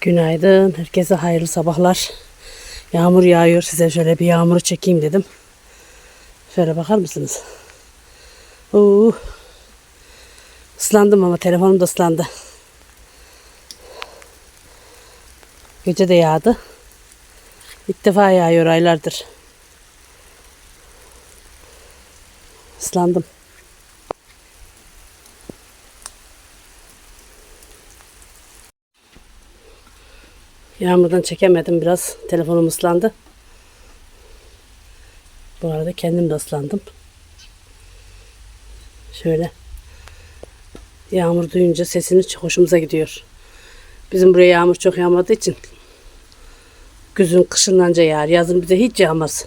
Günaydın. Herkese hayırlı sabahlar. Yağmur yağıyor. Size şöyle bir yağmuru çekeyim dedim. Şöyle bakar mısınız? Oo. Islandım ama telefonum da ıslandı. Gece de yağdı. İlk defa yağıyor aylardır. Islandım. Yağmurdan çekemedim biraz. Telefonum ıslandı. Bu arada kendim de ıslandım. Şöyle. Yağmur duyunca sesini çok hoşumuza gidiyor. Bizim buraya yağmur çok yağmadığı için güzün kışınlanca yağar. Yazın bize hiç yağmaz.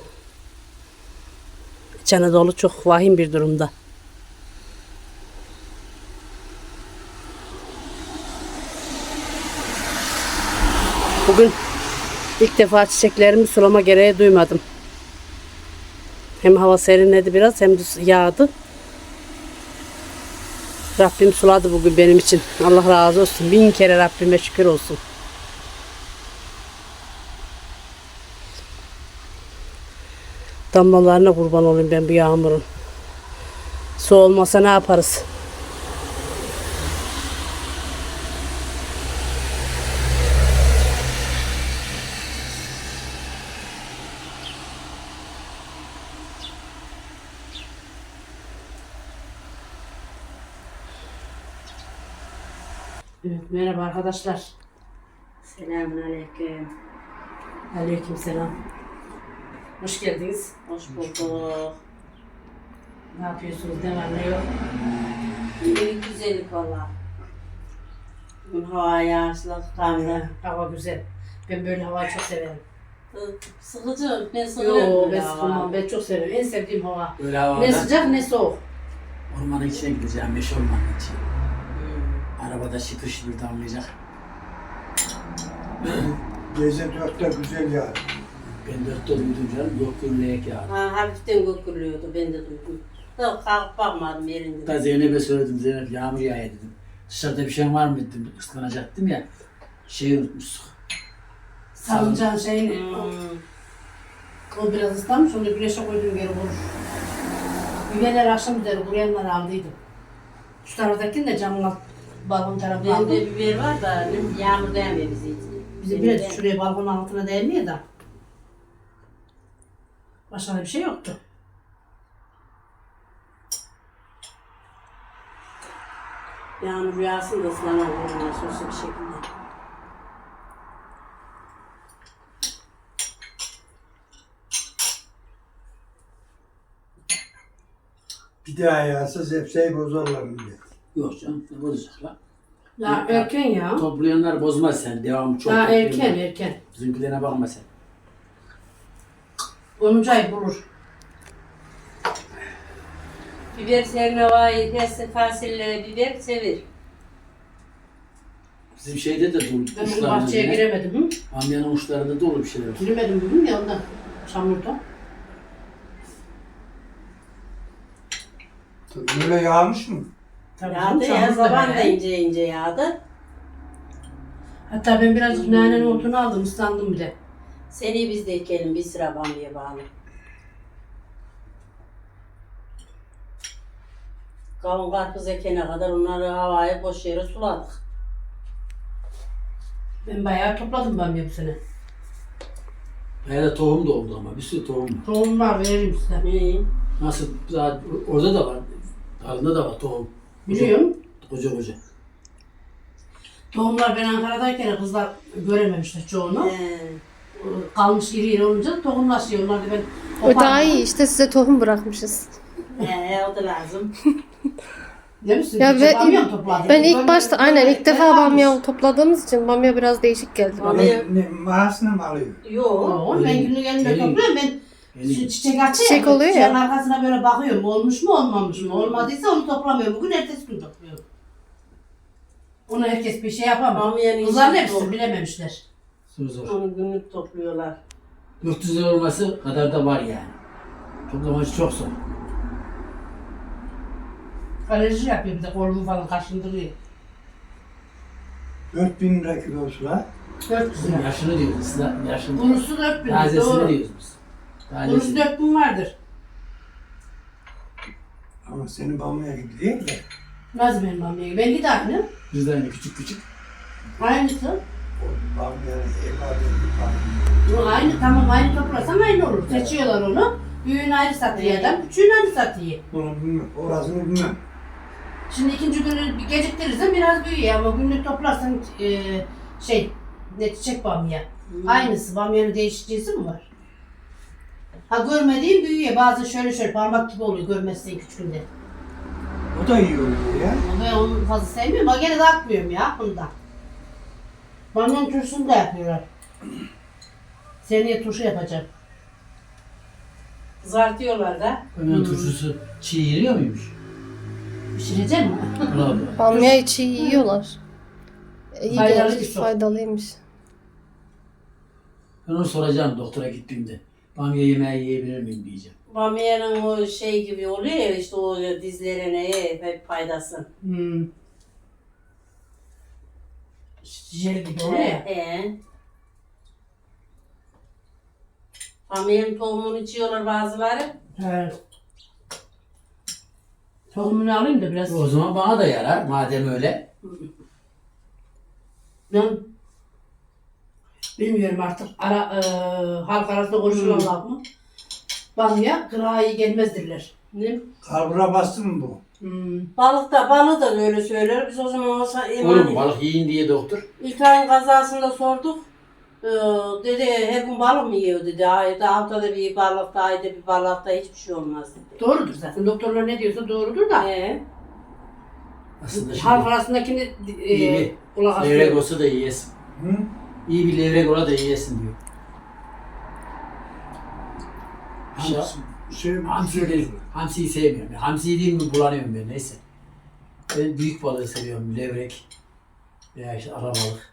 İç Anadolu çok vahim bir durumda. Bugün ilk defa çiçeklerimi sulama gereği duymadım. Hem hava serinledi biraz hem de yağdı. Rabbim suladı bugün benim için. Allah razı olsun. Bin kere Rabbime şükür olsun. Damlalarına kurban olayım ben bu yağmurun. Su olmasa ne yaparız? Evet, merhaba arkadaşlar. Selamünaleyküm. Aleyküm selam. Hoş geldiniz. Hoş bulduk. Ne yapıyorsunuz? Ne var ne yok? İyilik güzellik valla. Bugün hava yağışlı kahve. Hava güzel. Ben böyle havayı çok severim. Sıkıcı. Ben sıkıyorum. Yo ben hava. sıkılmam. Ben çok severim. En sevdiğim hava. Böyle Ne havada sıcak ne soğuk. ormanın içine gideceğim, meşe ormanın içine. Arabada şıkır şıkır damlayacak. Gece dörtte güzel yağdı. Ben dörtte uyudum canım, yok gürleyek ya. Ha, hafiften gökürlüyordu. Ben de duydum. Da kalkıp bakmadım yerinde. Hatta Zeynep'e söyledim, Zeynep yağmur yağıyor dedim. Dışarıda bir şey var mı dedim, ıslanacaktım ya. Şeyi unutmuştuk. Salıncağın şeyini. Hmm. O biraz ıslanmış. Onu güneşe koyduğum geri vurur. Biberler akşam üzeri kuruyanlar aldıydım. Şu taraftaki de camın alt balkon tarafına aldım. Bende biber var da yağmur değmiyor bizi hiç. Bizim Benim biraz de- şuraya balkonun altına değmiyor da. Başka da bir şey yoktu. Yağmur yağsın da ıslanalım. Sonuçta bir şekilde. Bir daha yağsa zepseyi bozarlar millet. Yok canım, ne bozacaklar? Ya erken ya. Toplayanlar bozmaz sen, devamı çok Daha topluyorlar. erken erken. Bizimkilerine bakma sen. 10. ay bulur. Biber serin havayı, hepsi fasulye, biber sever. Bizim şeyde de dolu, Ben uçlarında bahçeye yine. giremedim. Hı? Amyanın uçlarında dolu bir şeyler var. Giremedim bugün ya ondan. Çamurda. Böyle yağmış mı? Tabii Yağdı canım, ya, zaman da ince ince yağdı. Hatta ben birazcık nanenin otunu aldım, ıslandım bile. Seni biz de ekelim bir sıra bamya bağlı. Kavun karpuz ekene kadar onları havaya boş yere suladık. Ben bayağı topladım bamya bu sene. Bayağı da tohum da oldu ama, bir sürü tohum var. Tohum var veririm size. İyi. Nasıl, daha orada da var, dalında da var tohum. Biliyorum. Koca koca. Tohumlar ben Ankara'dayken kızlar görememişler çoğunu. He. Kalmış iri iri olunca tohumlaşıyor. Onlar da ben O daha iyi işte size tohum bırakmışız. He, o da lazım. Değil mi? Siz Ya hiç ben, bamya mı ben ilk Bamya- başta aynen ilk defa Ben bamya topladığımız için bamya biraz değişik geldi bana. Bamya- Ne, ne, mahasına mı alıyor? Yok. Oğlum ben günlük elimde Elin- topluyorum. Ben şu çiçek açıyor. Çiçek oluyor ya. Çiçeğin arkasına böyle bakıyorum. Olmuş mu olmamış mı? Olmadıysa onu toplamıyorum. Bugün ertesi gün topluyorum. Onu herkes bir şey yapamaz. Bamyanın Kızların hepsi dolu. bilememişler. Zor zor. Onu günlük topluyorlar. 400 lira olması kadar da var yani. Toplaması çok zor. Alerji yapıyor bir de kolumu falan kaşındırıyor. 4000 lira kilosu var. 400 lira. Yaşını diyoruz. ısla- Yaşını. Kurusu 4000 lira. Tazesini Doğru. diyoruz biz. Kurusu Tazesini. 4000 vardır. Ama senin babaya gibi değil de. Nasıl benim bamya? Benimki de aynı. Bizde hani küçük küçük. Aynısı. O evladı yapar. Bu aynı tamam aynı toplasan aynı olur. Seçiyorlar onu. Büyüğünü ayrı satıyor adam, küçüğünü ayrı satıyor. Bunu bilmem. Orasını bilmem. Şimdi ikinci günü bir geciktirirsen biraz büyüyor ama günlük toplarsan e, şey ne çiçek bamya. Aynısı bamyanın değişikliği mi var? Ha görmediğin büyüyor. Bazen şöyle şöyle parmak gibi oluyor görmezsen küçüğünde. O da iyi oluyor ya. Ama ben onu fazla sevmiyorum. Ama gene de atmıyorum ya bunda. Bamyanın turşusunu da yapıyorlar. Seneye turşu yapacağım. Kızartıyorlar da. Onun turşusu çiğ yeniyor muymuş? Pişireceğim mi? Bravo. Bamya içi yiyorlar. E, İyi Faydalı gelmiş, bir çok. faydalıymış. Ben onu soracağım doktora gittiğimde. Bamya yemeği yiyebilir miyim diyeceğim. Bamyanın o şey gibi oluyor ya işte o dizlerine hep faydası. Hmm. Jel gibi oluyor ya. Ee. Bamyanın tohumunu içiyorlar bazıları. Evet. Tohumunu alayım da biraz. O zaman bana da yarar madem öyle. Ben bilmiyorum artık ara, e, halk arasında konuşulan laf mı? Bamya kırağa iyi gelmezdirler. Ne? Karbura bastı mı bu? Hmm. Balık da balığı da öyle söyler. Biz o zaman olsa Oğlum iman balık yiyin diye doktor. İlk ayın kazasında sorduk. Ee, dedi her gün balık mı yiyor dedi. Ayda haftada bir balık da ayda bir balık da hiçbir şey olmaz dedi. Doğrudur zaten. Doktorlar ne diyorsa doğrudur da. Ee, Aslında halk şimdi arasındakini e, iyi bir kulak levrek asıyor. olsa da yiyesin. Hı? İyi bir levrek ola da yiyesin diyor. Şey- Hamsi. Şey, Hamsi değil. Hamsiyi sevmiyorum. Hamsi değil mi bulanıyorum ben neyse. Ben büyük balığı seviyorum. Levrek. Veya işte alabalık.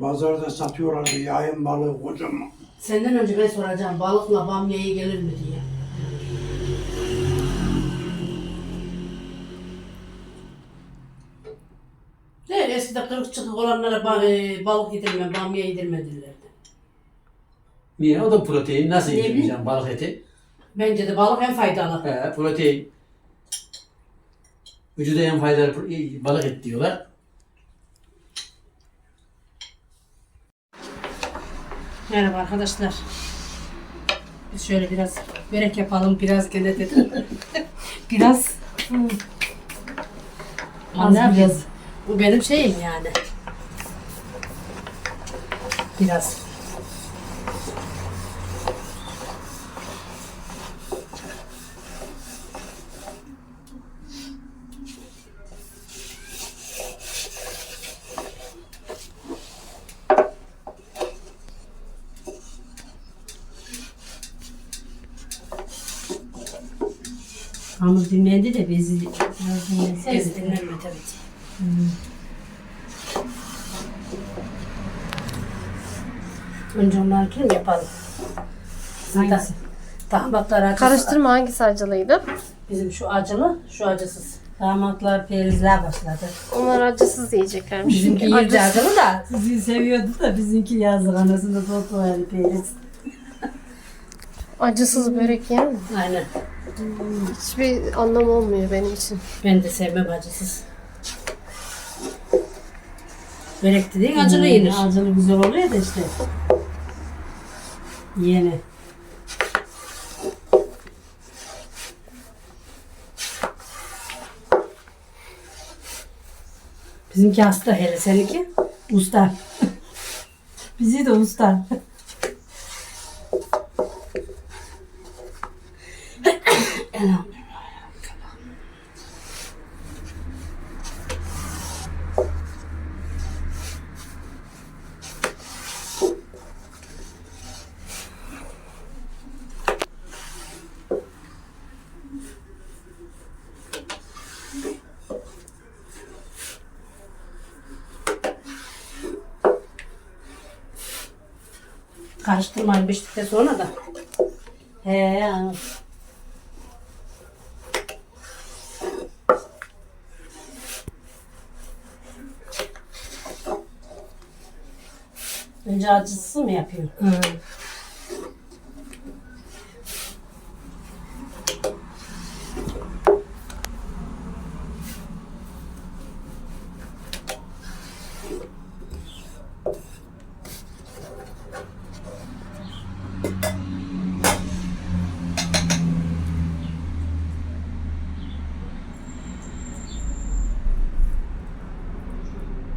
Pazarda satıyorlar yayın balığı kocaman. Senden önce ben soracağım balıkla bamya iyi gelir mi diye. Eskiden kırık çıkık olanlara ba- e, balık yedirme, bamya yedirme derlerdi. Niye? O da protein. Nasıl Ne yedireceğim balık eti? Bence de balık en faydalı. He, protein. Vücuda en faydalı pro- balık eti diyorlar. Merhaba arkadaşlar. Biz şöyle biraz börek yapalım, biraz gene dedim. biraz hmm. Az biraz. Bu benim şeyim yani. Biraz. Hamur dinlendi de bezi biraz dinlensene. Bezi dinlenme tabii ki. Önce onlarınkini mi yapalım? Hangisi? Damatlar acısı. Karıştırma hangisi acılıydı? Bizim şu acılı, şu acısız. Damatlar perizler başladı. Onlar acısız yiyeceklermiş. Bizimki Çünkü acısız- acılı da sizi seviyordu da bizimki yazdık anasını toplu yani periz. Acısız börek yer mi? Aynen. Hiçbir anlam olmuyor benim için. Ben de sevmem acısız. Börek dediğin acılı yenir. Acılı güzel oluyor da işte. Yeni. Bizimki hasta hele seninki usta. Bizi de usta. karıştırmayın piştikten sonra da. He. Önce acısı mı yapıyor? Hı.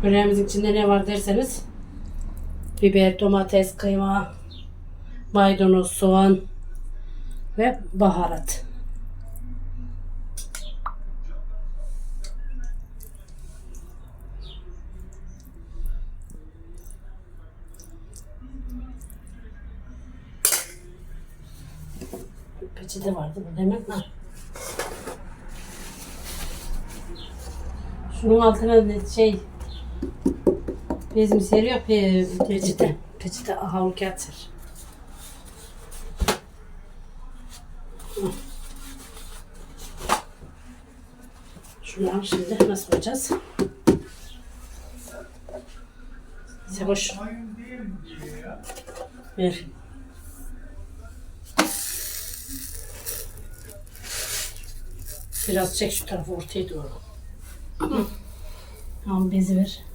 Böreğimizin içinde ne var derseniz biber, domates, kıyma, maydanoz, soğan ve baharat. Peçete vardı burada hemen. Ha. Şunun altına şey bezimi seriyor pe peçete. Peçete havlu kağıt ser. Al şimdi nasıl yapacağız? Seboş. Ver. Biraz çek şu tarafı ortaya doğru. Tamam bezi ver.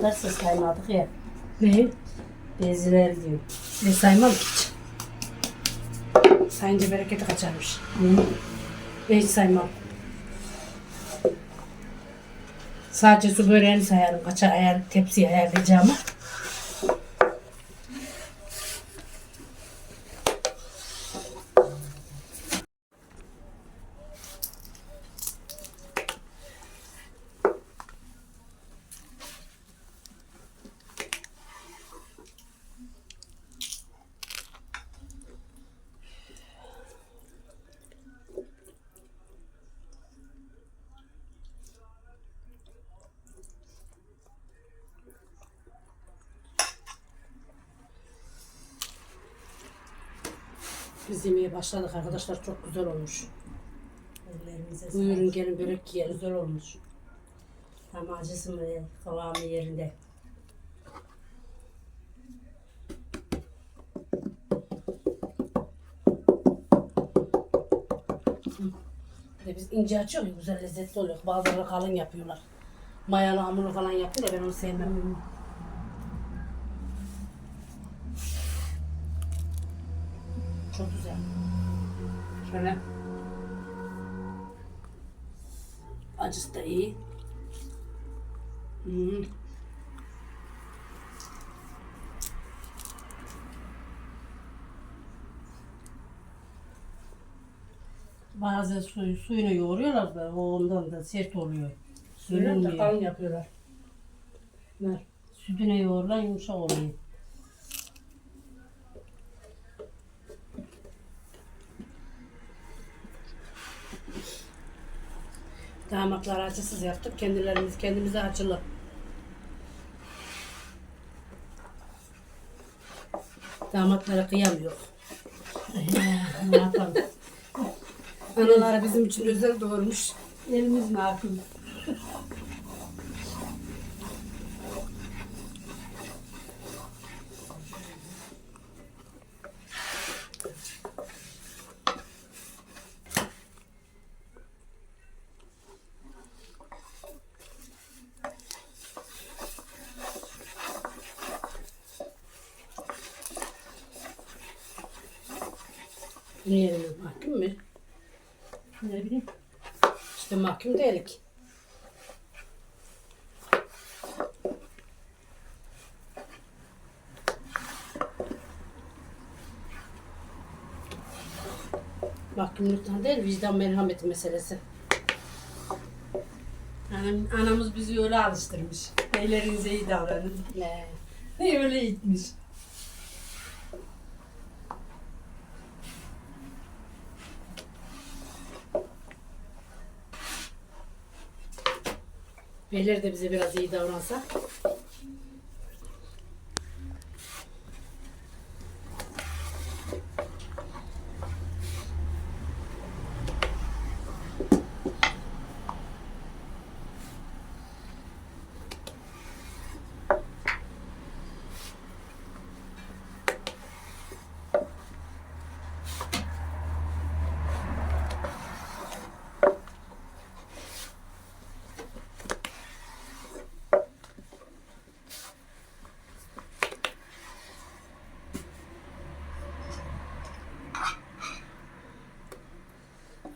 Bu da ses saymadık ya. Ne? Beziler diyor. Ne saymam ki hiç. Sayınca bereketi kaçarmış. Ben hiç saymam. Sadece su böreğini sayarım. Kaça ayar, tepsiye ayarlayacağımı. Biz yemeğe başladık arkadaşlar. Çok güzel olmuş. Ellerinize Buyurun gelin börek yiyelim. Güzel olmuş. Tam acısı mı, kıvamı yerinde. De biz ince açıyoruz ya, güzel lezzetli oluyor. Bazıları kalın yapıyorlar. Mayalı hamurlu falan yapıyorlar. Ben onu sevmem. Çok güzel. Şöyle. Acısı da iyi. Hmm. Bazen suyu, suyunu yoğuruyorlar da o ondan da sert oluyor. Suyunu da kalın yapıyorlar. Ver. Sütüne yoğurulan yumuşak oluyor. Damatlar acısız yaptık. Kendilerimiz kendimize acılı. Damatlara kıyamıyor. ne yapalım? Analar bizim için özel doğurmuş. Elimiz ne Niye mi? Mahkum mu? Ne bileyim. İşte mahkum değilik. Mahkumluktan değil, vicdan merhameti meselesi. Anam, anamız bizi öyle alıştırmış. Beylerinize iyi davranın. Ne? Ne öyle gitmiş. Beyler de bize biraz iyi davransa.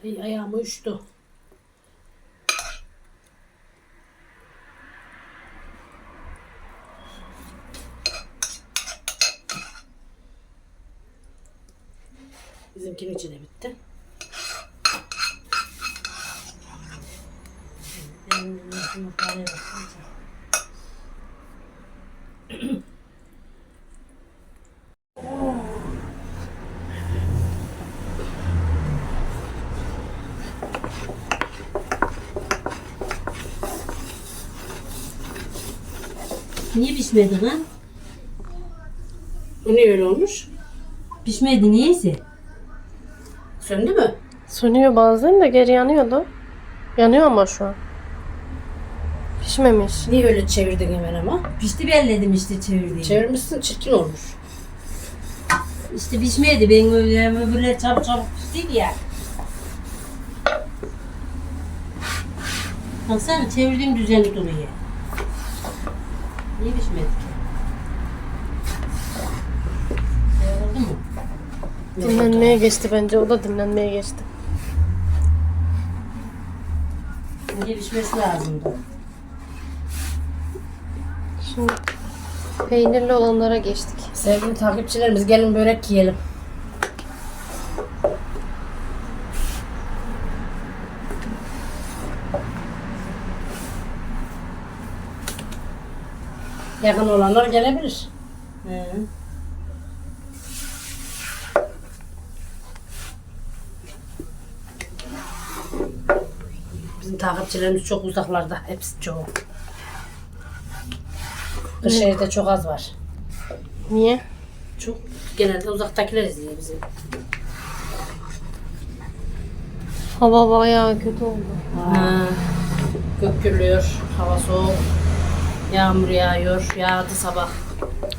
Ay, ayağım uyuştu. Bizimkinin içi de bitti. Benim Niye pişmedi lan? Bu niye öyle olmuş? Pişmedi niyeyse? Söndü mü? Sönüyor bazen de geri yanıyordu. Yanıyor ama şu an. Pişmemiş. Niye öyle çevirdin hemen ama? Pişti belledim işte çevirdiğim. Çevirmişsin çirkin olmuş. İşte pişmedi. Ben öyle öbürler çabuk çabuk piştiydi ya. Baksana çevirdiğim düzenli duruyor. Niye pişmedi ki? Oldu mu? Dinlenmeye geçti bence. O da dinlenmeye geçti. Niye pişmesi lazımdı? Şimdi peynirli olanlara geçtik. Sevgili takipçilerimiz gelin börek yiyelim. Yakın olanlar gelebilir. Hı. Bizim takipçilerimiz çok uzaklarda. Hepsi çoğu. Kırşehir'de çok az var. Niye? Çok genelde uzaktakiler izliyor bizi. Hava bayağı kötü oldu. Ha, gök gürlüyor, hava soğuk, yağmur yağıyor, yağdı sabah.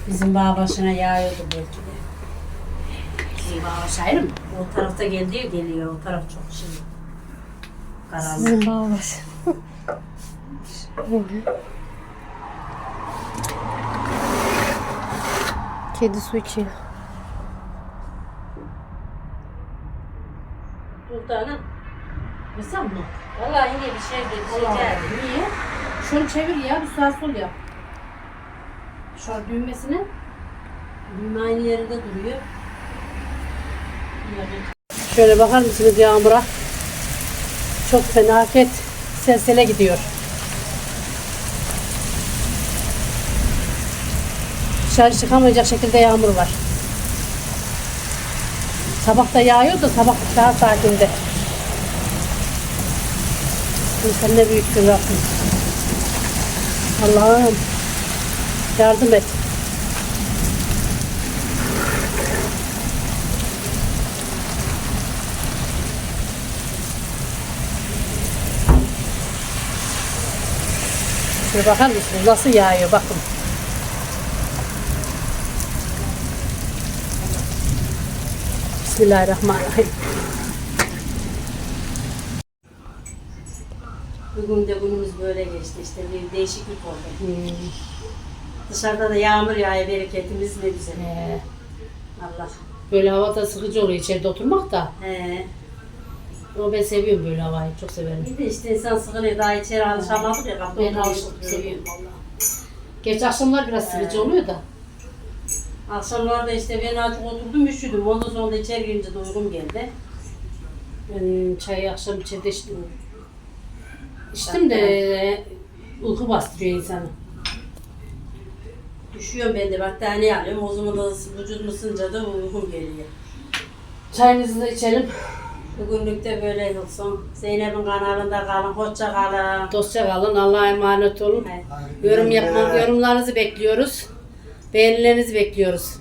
Bizim bağ başına yağıyordu belki de. Bizim hava şair mi? O tarafta geliyor geliyor. O taraf çok şey. Karanlık. Sizin bağbaşı. Kedi su içiyor. Sultanım. Mesela mı? Vallahi yine bir şey bir şey. Niye? Şunu çevir ya, bir sağ sol yap. Şu an düğmesini. Bunun aynı yerinde duruyor. Şöyle bakar mısınız yağmura? Çok felaket selsele gidiyor. Dışarı çıkamayacak şekilde yağmur var. Sabah da yağıyor da sabah daha sakindi. Sen ne büyüksün Rabbim. Allah'ım yardım et. Şuraya bakar mısınız? Nasıl yağıyor bakın. Bismillahirrahmanirrahim. Bugün de günümüz böyle geçti işte bir değişiklik oldu. Dışarıda da yağmur yağıyor bereketimiz ne güzel. Ee, Allah Böyle havada sıkıcı oluyor içeride oturmak da. He. Ama ben seviyorum böyle havayı. Çok severim. Bir de işte insan sıkılıyor daha içeri alışamadık ya. kapı Ben oturuyor. seviyorum valla. Geç akşamlar biraz sıkıcı oluyor da. Akşamlarda işte ben artık oturdum üşüdüm. Ondan sonra da içeri girince de uykum geldi. Ben çayı akşam içeride içtim. İçtim de uyku bastırıyor insanı. Üşüyorum ben de battaniye alıyorum. O zaman da vücudum ısınca da uykum geliyor. Çayınızı da içelim. Bugünlük de böyle olsun. Zeynep'in kanalında kalın. Hoşça kalın. Dostça kalın. Allah'a emanet olun. Evet. Yorum yapma, yorumlarınızı bekliyoruz. Beğenilerinizi bekliyoruz.